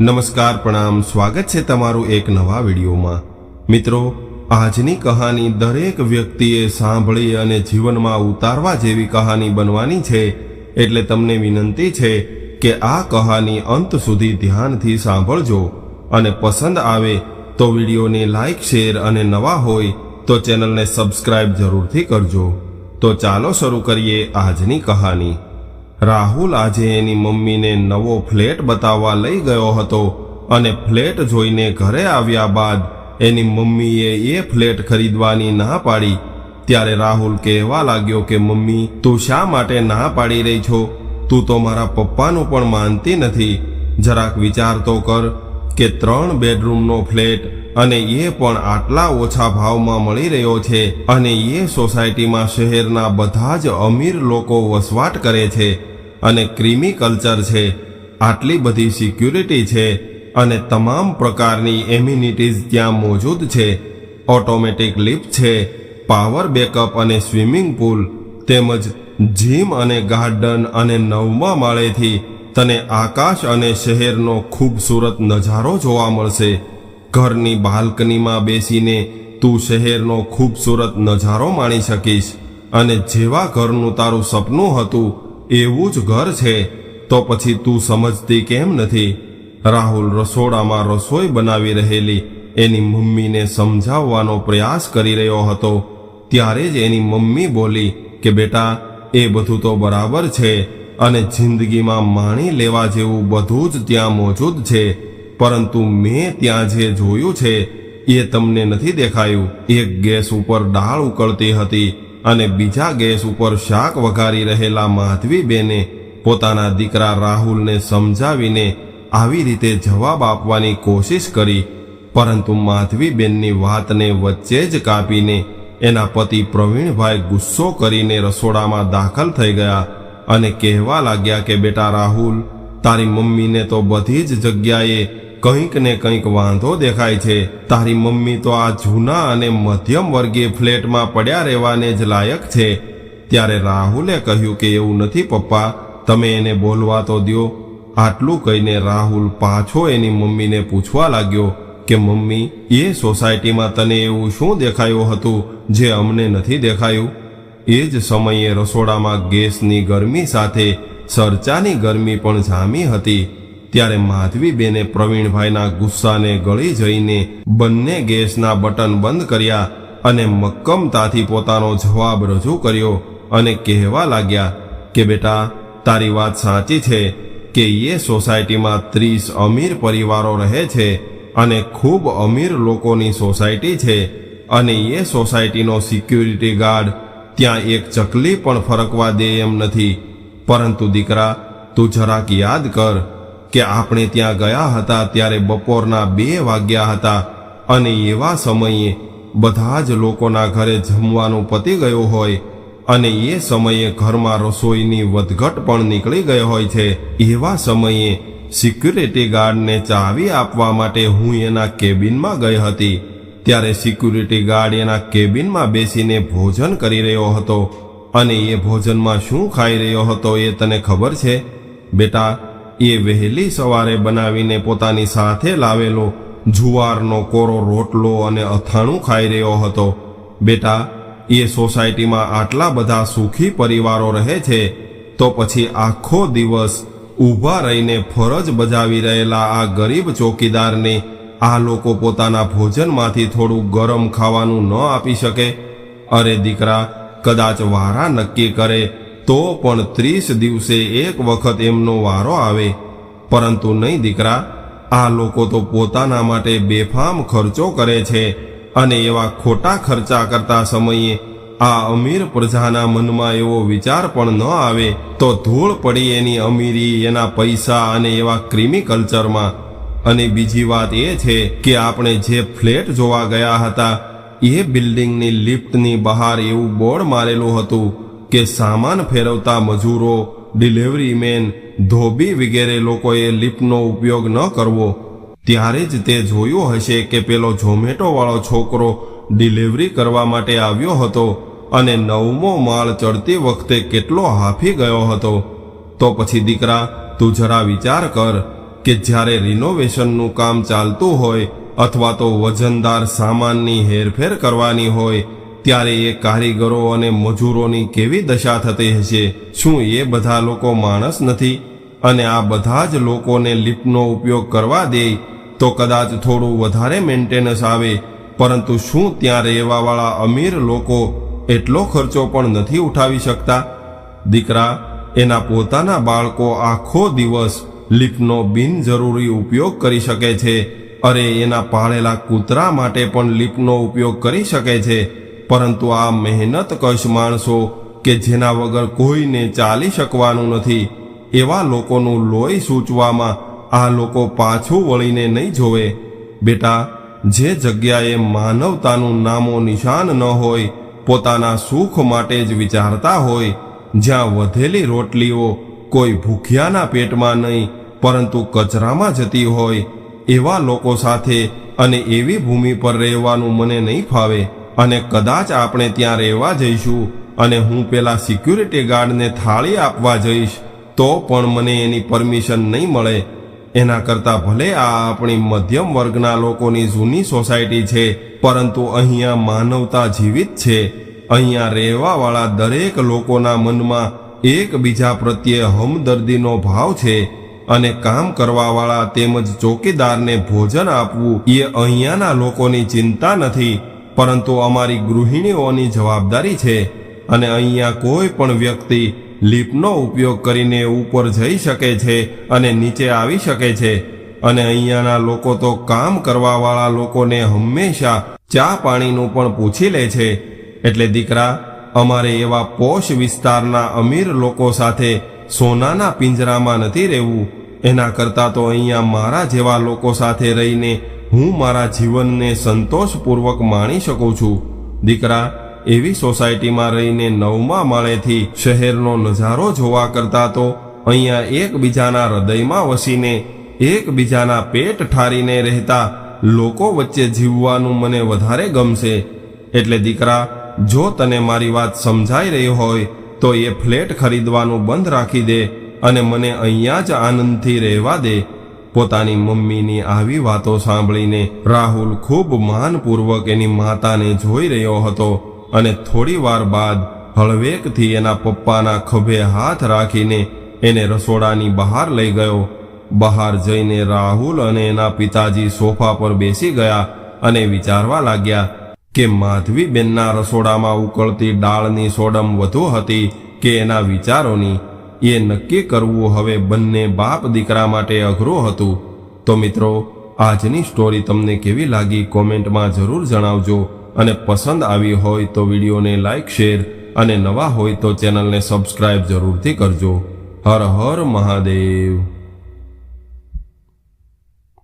નમસ્કાર, પ્રણામ, સ્વાગત છે તમારું એક નવા વિડીયોમાં. મિત્રો, આજની કહાની દરેક વ્યક્તિએ સાંભળી અને જીવનમાં ઉતારવા જેવી કહાની બનવાની છે, એટલે તમને વિનંતી છે કે આ કહાની અંત સુધી ધ્યાનથી સાંભળજો અને પસંદ આવે તો વિડીયોને લાઇક શેર અને નવા હોય તો ચેનલને સબસ્ક્રાઇબ જરૂરથી કરજો. તો ચાલો શરૂ કરીએ આજની કહાની. રાહુલ આજે એની મમ્મીને નવો ફ્લેટ બતાવવા લઈ ગયો હતો અને ફ્લેટ જોઈને ઘરે આવ્યા બાદ એની મમ્મીએ એ ફ્લેટ ખરીદવાની ના પાડી. ત્યારે રાહુલ કહેવા લાગ્યો કે, મમ્મી, તું શા માટે ના પાડી રહી છો? તું તો મારા પપ્પાનું પણ માનતી નથી. જરાક વિચાર તો કર. કે ત્રણ બેડરૂમનો ફ્લેટ અને એ પણ આટલા ઓછા ભાવમાં મળી રહ્યો છે અને એ સોસાયટીમાં શહેરના બધા જ અમીર લોકો વસવાટ કરે છે અને ક્રિમી કલ્ચર છે, આટલી બધી સિક્યુરિટી છે અને તમામ પ્રકારની એમ્યુનિટીઝ ત્યાં મોજૂદ છે, ઓટોમેટિક લિફ્ટ છે, પાવર બેકઅપ અને સ્વિમિંગ પુલ તેમજ જીમ અને ગાર્ડન અને નવમા માળેથી તને આકાશ અને શહેરનો ખૂબસૂરત નજારો જોવા મળશે. ઘરની બાલ્કનીમાં બેસીને તું શહેરનો ખૂબસૂરત નજારો માણી શકીશ અને જેવા ઘરનું તારું સપનું હતું એવું જ ઘર છે, તો પછી તું સમજતી કેમ નથી? રાહુલ રસોડામાં રસોઈ બનાવી રહેલી એની મમ્મીને સમજાવવાનો પ્રયાસ કરી રહ્યો હતો. ત્યારે જ એની મમ્મી બોલી કે બેટા, એ બધું તો બરાબર છે અને જિંદગીમાં માણી લેવા જેવું બધું જ ત્યાં મોજૂદ છે. પરંતુ મેં ત્યાં જે જોયું છે, એ તમને નથી દેખાયું. એક ગેસ ઉપર દાળ ઉકળતી હતી અને બીજા ગેસ ઉપર શાક વઘારી રહેલા માધવીબેને પોતાના દીકરા રાહુલને સમજાવીને આવી રીતે જવાબ આપવાની કોશિશ કરી. પરંતુ માધવીબેનની વાતને વચ્ચે જ કાપીને એના પતિ પ્રવીણભાઈ ગુસ્સો કરીને રસોડામાં દાખલ થઈ ગયા. અને કહેવા લાગ્યા કે, બેટા રાહુલ, તારી મમ્મીને તો બધી જ જગ્યાએ કંઈક ને કંઈક વાંધો દેખાય છે. તારી મમ્મી તો આ જૂના અને મધ્યમ વર્ગીય ફ્લેટમાં પડ્યા રહેવાને જ લાયક છે. ત્યારે રાહુલે કહ્યું કે, એવું નથી પપ્પા, તમે એને બોલવા તો દ્યો. આટલું કહીને રાહુલ પાછો એની મમ્મીને પૂછવા લાગ્યો કે, મમ્મી, એ સોસાયટીમાં તને એવું શું દેખાયું હતું જે અમને નથી દેખાયું? એ જ સમયે રસોડામાં ગેસની ગરમી સાથે સરચાની ગરમી પણ જામી હતી. ત્યારે માધવીબેને પ્રવીણભાઈના ગુસ્સાને ગળી જઈને બંને ગેસના બટન બંધ કર્યા અને મક્કમતાથી પોતાનો જવાબ રજૂ કર્યો અને કહેવા લાગ્યા કે, બેટા, તારી વાત સાચી છે કે એ સોસાયટીમાં ત્રીસ અમીર પરિવારો રહે છે અને ખૂબ અમીર લોકોની સોસાયટી છે અને એ સોસાયટીનો સિક્યુરિટી ગાર્ડ ત્યાં એક ચકલી પણ ફરકવા દે એમ નથી. પરંતુ દીકરા, તું જરાક યાદ કર કે આપણે ત્યાં ગયા હતા ત્યારે બપોરના બે વાગ્યા હતા અને એવા સમયે બધા જ લોકોના ઘરે જમવાનું પતી ગયું હોય અને એ સમયે ઘરમાં રસોઈની વધઘટ પણ નીકળી ગઈ હોય છે. એવા સમયે સિક્યુરિટી ગાર્ડને ચાવી આપવા માટે હું એના કેબિનમાં ગઈ હતી. ત્યારે સિક્યુરિટી ગાર્ડ એના કેબિનમાં બેસીને ભોજન કરી રહ્યો હતો. અને એ ભોજનમાં શું ખાઈ રહ્યો હતો એ તને ખબર છે? બેટા, એ વહેલી સવારે બનાવીને પોતાની સાથે લાવેલો જુવારનો કોરો રોટલો અને અથાણું ખાઈ રહ્યો હતો. બેટા, એ સોસાયટીમાં આટલા બધા સુખી પરિવારો રહે છે, તો પછી આખો દિવસ ઊભા રહીને ફરજ બજાવી રહેલા આ ગરીબ ચોકીદારને આ લોકો પોતાના ભોજનમાંથી થોડું ગરમ ખાવાનું ન આપી શકે. અરે દીકરા, કદાચ વારા નક્કી કરે, તો પણ ત્રીસ દિવસે એક વખત એમનો વારો આવે. પરંતુ નહીં દીકરા, આ લોકો તો પોતાના માટે બેફામ ખર્ચો કરે છે અને એવા ખોટા ખર્ચા કરતા સમયે આ અમીર પ્રજાના મનમાં એવો વિચાર પણ ન આવે. તો ધૂળ પડી એની અમીરી એના પૈસા અને એવા ક્રિમી કલ્ચરમાં અને બીજી વાત એ છે કે આપણે જે ફ્લેટ જોવા ગયા હતા, એ બિલ્ડિંગની લિફ્ટની બહાર એવું બોર્ડ મારેલું હતું કે સામાન ફેરવતા મજૂરો, ડિલિવરી મેન, ધોબી વગેરે લોકોએ લિફ્ટનો ઉપયોગ ન કરવો. ત્યારે જ તે જોયું હશે કે પેલો ઝોમેટો વાળો છોકરો ડિલિવરી કરવા માટે આવ્યો હતો અને નવમો માળ ચડતી વખતે કેટલો હાફી ગયો હતો. તો પછી દીકરા, તું જરા વિચાર કર કે જ્યારે રિનોવેશનનું કામ ચાલતું હોય અથવા તો વજનદાર સામાનની હેરફેર કરવાની હોય, ત્યારે એ કારીગરો અને મજૂરોની કેવી દશા થતી હશે, શું એ બધા લોકો માણસ નથી? અને આ બધા જ લોકોને લિફ્ટનો ઉપયોગ કરવા દે, તો કદાચ થોડું વધારે મેન્ટેનન્સ આવે, પરંતુ શું ત્યાં રહેવાવાળા અમીર લોકો એટલો ખર્ચો પણ નથી ઉઠાવી શકતા? દીકરા, એના પોતાના બાળકો આખો દિવસ લિફ્ટનો બિનજરૂરી ઉપયોગ કરી શકે છે. અરે, એના પાળેલા કૂતરા માટે પણ લિફ્ટનો ઉપયોગ કરી શકે છે. પરંતુ આ મહેનત કશ માણસો કે જેના વગર કોઈને ચાલી શકવાનું નથી. એવા લોકોનું લોહી સૂચવામાં આ લોકો પાછું વળીને નહીં જોવે. બેટા, જે જગ્યાએ માનવતાનું નામો નિશાન ન હોય, પોતાના સુખ માટે જ વિચારતા હોય, જ્યાં વધેલી રોટલીઓ કોઈ ભૂખ્યાના પેટમાં નહીં, પરંતુ કચરામાં જતી હોય એવા લોકો સાથે અને એવી ભૂમિ પર રહેવાનું મને નહીં ફાવે. અને કદાચ આપણે ત્યાં રહેવા જઈશું અને હું પેલા સિક્યુરિટી ગાર્ડને થાળી આપવા જઈશ, તો પણ મને એની પરમિશન નહીં મળે. એના કરતાં ભલે આ આપણી મધ્યમ વર્ગના લોકોની જૂની સોસાયટી છે, પરંતુ અહીંયા માનવતા જીવિત છે. અહીંયા રહેવાવાળા દરેક લોકોના મનમાં એકબીજા પ્રત્યે હમદર્દીનો ભાવ છે અને કામ કરવાવાળા તેમજ ચોકીદારને ભોજન આપવું એ અહીંયાના લોકોની ચિંતા નથી, પરંતુ અમારી ગૃહિણીઓની જવાબદારી છે અને અહીંયા કોઈ પણ વ્યક્તિ લિફ્ટનો ઉપયોગ કરીને ઉપર જઈ શકે છે અને નીચે આવી શકે છે. અને અહીંયાના લોકો તો કામ કરવાવાળા લોકોને હંમેશા ચા પાણીનું પણ પૂછી લે છે. એટલે દીકરા અમારે એવા પોશ વિસ્તારના અમીર લોકો સાથે સોનાના પિંજરામાં નથી રહેવું. એના કરતાં તો અહીંયા મારા જેવા લોકો સાથે રહીને હું મારા જીવનને સંતોષપૂર્વક માણી શકું છું. દીકરા, એવી સોસાયટીમાં રહીને નવમા માળેથી શહેરનો નજારો જોવા કરતાં તો અહીંયા એકબીજાના હૃદયમાં વસીને, એકબીજાના પેટ ઠારીને રહેતા લોકો વચ્ચે જીવવાનું મને વધારે ગમશે. એટલે દીકરા જો તને મારી વાત સમજાઈ રહી હોય, તો એ ફ્લેટ ખરીદવાનું બંધ રાખી દે અને મને અહીંયા જ આનંદથી રહેવા દે. પોતાની મમ્મીની આવી વાતો સાંભળીને રાહુલ ખૂબ માનપૂર્વક એની માતાને જોઈ રહ્યો હતો અને થોડી વાર બાદ હળવેકથી એના પપ્પાના ખભે હાથ રાખીને એને રસોડાની બહાર લઈ ગયો. બહાર જઈને રાહુલ અને એના પિતાજી સોફા પર બેસી ગયા અને વિચારવા લાગ્યા કે માધવીબેનના રસોડામાં ઉકળતી ડાળની સોડમ વધુ હતી કે એના વિચારોની? એ નક્કી કરવું હવે બંને બાપ દીકરા માટે અઘરું હતું. તો મિત્રો, આજની સ્ટોરી તમને કેવી લાગી કોમેન્ટમાં જરૂર જણાવજો અને પસંદ આવી હોય તો વિડીયોને લાઇક શેર અને નવા હોય તો ચેનલને સબસ્ક્રાઇબ જરૂરથી કરજો. હર હર મહાદેવ.